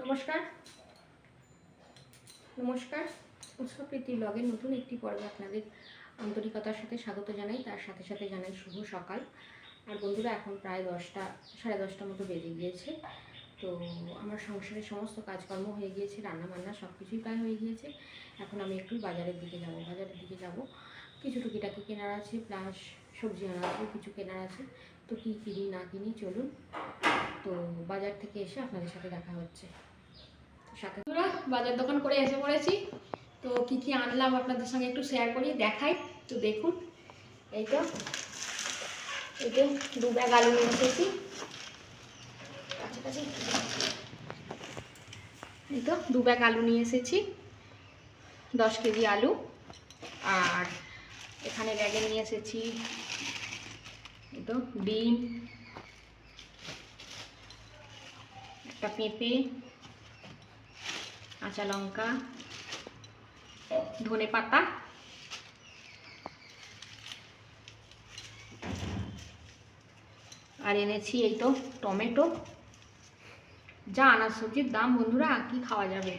নমস্কার। নমস্কার। উৎসব প্রীতি ব্লগের নতুন একটি পর্বে আপনাদের আন্তরিকতার সাথে স্বাগত জানাই। তার সাথে সাথে জানাই শুভ সকাল। আর বন্ধুরা, এখন প্রায় দশটা, সাড়ে দশটা মতো বেজে গিয়েছে। তো আমার সংসারের সমস্ত কাজকর্ম হয়ে গিয়েছে রান্না বান্না সব কিছুই প্রায় হয়ে গিয়েছে। এখন আমি একটু বাজারের দিকে যাব, বাজারের দিকে যাব। কিছু টুকিটাকি কেনার আছে প্লাস সবজি আনার আছে, কিছু কেনার আছে। তো কী কিনি, না কিনি, চলুন। তো বাজার থেকে এসে আপনাদের সাথে দেখা হচ্ছে। সাথে বাজার দোকান করে এসে পড়েছি। তো কি কি আনলাম আপনাদের সঙ্গে একটু শেয়ার করি, দেখাই। তো দেখুন, এই তো। এই তো দু ব্যাগ আলু নিয়ে এসেছি। কাছাকাছি। এই তো, দু ব্যাগ আলু নিয়ে এসেছি। দশ কেজি আলু। আর এখানে ব্যাগে নিয়ে এসেছি তো ডিম একটা পেঁপে কাঁচা লঙ্কা ধনে পাতা আর এনেছি এই তো টমেটো যা আনাজ সবজির দাম, বন্ধুরা, কি খাওয়া যাবে?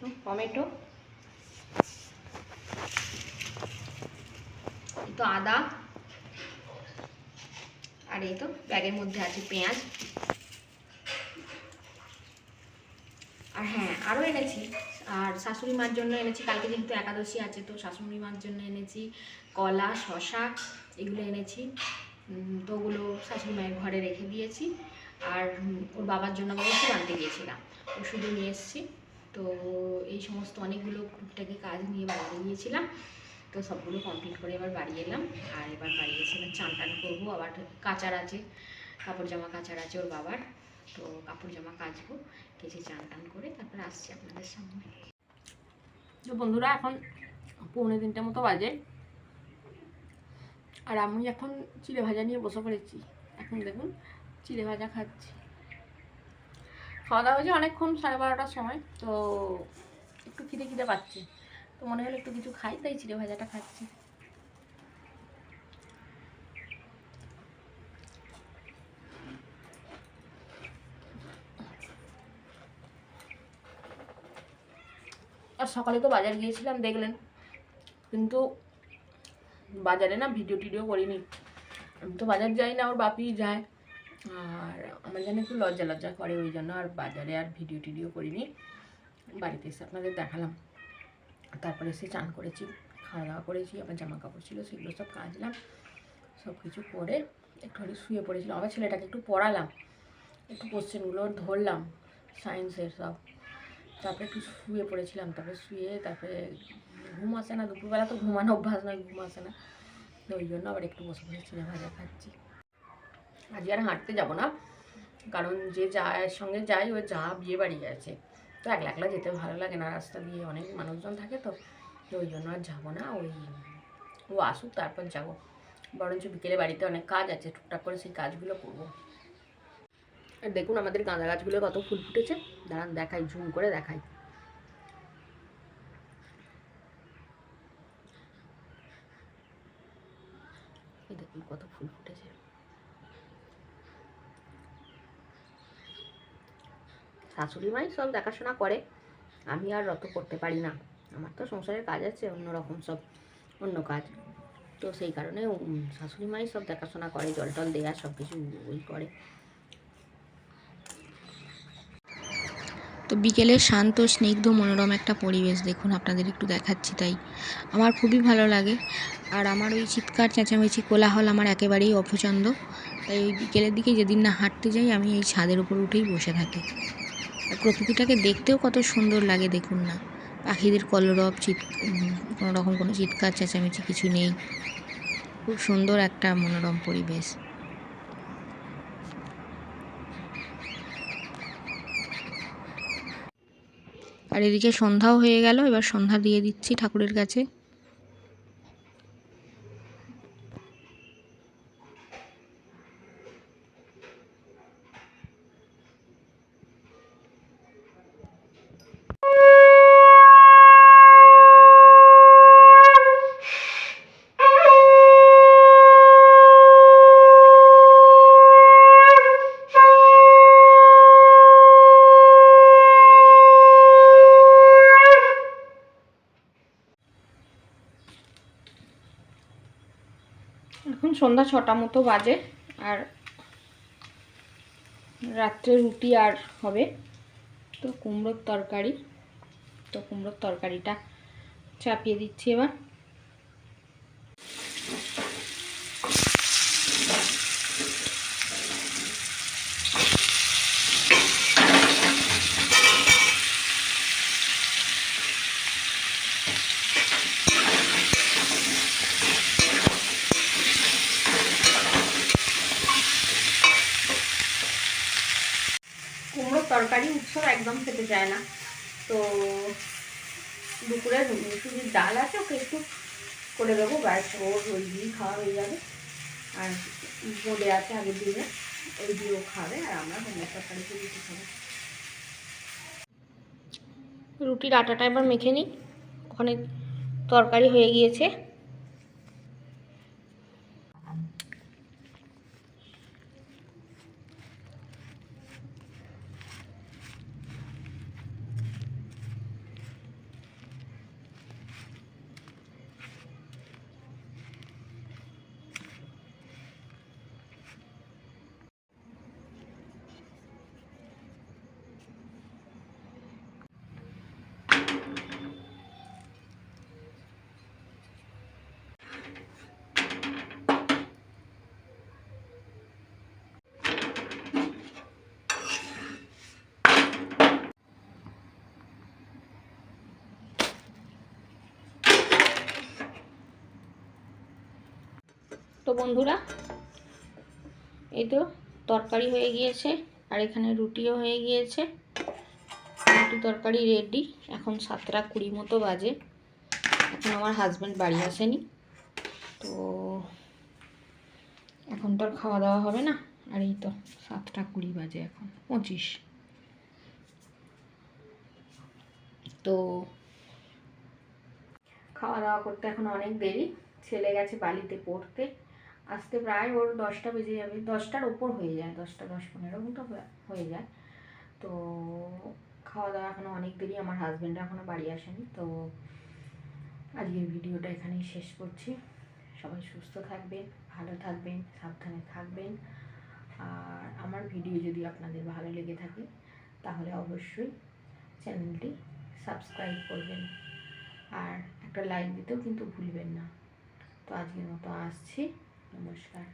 তো টমেটো। তো আদা। আর এই তো ব্যাগের মধ্যে আছে পেঁয়াজ। আর হ্যাঁ আরও এনেছি। আর শাশুড়ি মার জন্য এনেছি, কালকে যেহেতু একাদশী আছে, তো শাশুড়ি মার জন্য এনেছি কলা শশা এগুলো এনেছি। তো ওগুলো শাশুড়ি মায়ের ঘরে রেখে দিয়েছি। আর ওর বাবার জন্য আমি ওষুধ আনতে গিয়েছিলাম। ওষুধও নিয়ে এসেছি। তো এই সমস্ত অনেকগুলো টুকটাকি কাজ নিয়ে বাড়িতে গিয়েছিলাম তো সবগুলো কমপ্লিট করে এবার বাড়ি এলাম। আর এবার বাড়ি এসে এবার চান টান করব। আবার কাচার আছে, কাপড় জামা কাচার আছে ওর বাবার। তো কাপড় জামা কাচবো, কেচে চান টান করে তারপরে আসছি আপনাদের সামনে। তো বন্ধুরা, এখন পৌনে তিনটে মতো বাজে। আর আমি এখন চিড়ে ভাজা নিয়ে বসে পড়েছি। এখন দেখুন, চিড়ে ভাজা খাচ্ছি। খাওয়া দাওয়া হয়েছে অনেকক্ষণ, সাড়ে বারোটার সময়। তো একটু খিদে খিদে পাচ্ছে। তো মনে হলো একটু কিছু খাই, তাই চিড়ে ভাজাটা খাচ্ছি। আর সকালে তো বাজার গিয়েছিলাম, দেখলেন। কিন্তু বাজারে না ভিডিও টিডিও করিনি। আমি তো বাজার যাই না, ওর বাপি যায়। আর আমার যেন একটু লজ্জা লজ্জা করে ওই জন্য আর বাজারে আর ভিডিও টিডিও করিনি। বাড়িতে এসে আপনাদের দেখালাম। তারপরে এসে চান করেছি খাওয়া দাওয়া করেছি আবার জামা কাপড় ছিল, সেগুলো সব কাচলাম সব কিছু করে একটু হলে শুয়ে পড়েছিলাম। আবার ছেলেটাকে একটু পড়ালাম, একটু কোশ্চেনগুলো ধরলাম, সায়েন্সের সব। তারপরে একটু শুয়ে পড়েছিলাম, তারপরে শুয়ে, তারপরে ঘুম আসে না, দুপুরবেলা তো ঘুমানো অভ্যাস নয়, ঘুম আসে না। তো ওই জন্য আবার একটু বসে বসে চিনে ভাজা খাচ্ছি। আজকে আর হাঁটতে যাব না, কারণ যে যার সঙ্গে যাই ও যা বিয়ে বাড়ি গেছে। তো একলা একলা যেতে ভালো লাগে না, রাস্তা দিয়ে অনেক মানুষজন থাকে তো ওই জন্য আর যাব না, ওই ও আসুক তারপর যাব। বরঞ্চ বিকেলে বাড়িতে অনেক কাজ আছে, টুকটাক করে সেই কাজগুলো করব। আর দেখুন আমাদের গাঁদা গাছগুলো কত ফুল ফুটেছে। দাঁড়ান দেখাই ঝুম করে দেখাই এই দেখুন কত ফুল ফুটেছে শাশুড়ি মাই সব দেখাশোনা করে। আমি আর অত করতে পারি না। আমার তো সংসারের কাজ আছে, অন্যরকম সব, অন্য কাজ। তো সেই কারণে শাশুড়ি মাই সব দেখাশোনা করে, জল টল দেওয়া সব কিছু ওই করে। তো বিকেলে শান্ত, স্নিগ্ধ, মনোরম একটা পরিবেশ দেখুন, আপনাদের একটু দেখাচ্ছি তাই। আমার খুবই ভালো লাগে। আর আমার ওই চিৎকার, চেঁচামেচি, কোলাহল আমার একেবারেই অপছন্দ। তাই ওই বিকেলের দিকে যেদিন না হাঁটতে যাই, আমি এই ছাদের উপর উঠেই বসে থাকি। প্রকৃতিটাকে দেখতেও কত সুন্দর লাগে দেখুন না। পাখিদের কলরব, চিৎ কোনো রকম কোনো চিৎকার, চেঁচামেচি কিছু নেই। খুব সুন্দর একটা মনোরম পরিবেশ। আর এদিকে সন্ধ্যাও হয়ে গেল, এবার সন্ধ্যা দিয়ে দিচ্ছি ঠাকুরের কাছে। সন্ধ্যা ছটা মতো বাজে আর রাত্রে রুটি আর হবে। তো কুমড়োর তরকারি। তো কুমড়োর তরকারিটা চাপিয়ে দিচ্ছি এবার কুমড়োর তরকারি উৎসব একদম খেতে চায় না। তো দুপুরে শুধু ডাল আছে, ওকে একটু করে দেবো, ব্যাস ওর ওই দিয়েই খাওয়া হয়ে যাবে। আর বোঁদে আছে আগের দিনে, ওই দিয়েও খাবে, আর আমরা কুমড়োর তরকারি দিয়ে রুটি খাব। রুটির আটাটা এবার মেখে নিই। ওখানে তরকারি হয়ে গিয়েছে। বন্ধুরা। এই তো তরকারি হয়ে গিয়েছে আর এখানে রুটিও হয়ে গিয়েছে। রুটি তরকারি রেডি এখন সাতটা কুড়ি মতো বাজে। এখন আমার হাজব্যান্ড বাড়ি আসেনি। তো এখন তো আর খাওয়া দাওয়া হবে না। আর এই তো সাতটা কুড়ি বাজে এখন, পঁচিশ। তো খাওয়া দাওয়া করতে এখন অনেক দেরি। ছেলে গেছে বালিতে পড়তে। আসতে প্রায় ওর দশটা বেজে যাবে, দশটার ওপর হয়ে যায়, দশটা, দশ, পনেরো মতো হয়ে- যায়। তো খাওয়া দাওয়া এখনও অনেক দেরি, আমার হাজব্যান্ড এখনও বাড়ি আসেনি, তো আজকের ভিডিওটা এখানেই শেষ করছি। সবাই সুস্থ থাকবেন, ভালো থাকবেন, সাবধানে থাকবেন। আর আমার ভিডিও যদি আপনাদের ভালো লেগে থাকে, তাহলে অবশ্যই চ্যানেলটি সাবস্ক্রাইব করবেন। আর একটা লাইক দিতেও কিন্তু ভুলবেন না। তো আজকের মতো আসছি। নমস্কার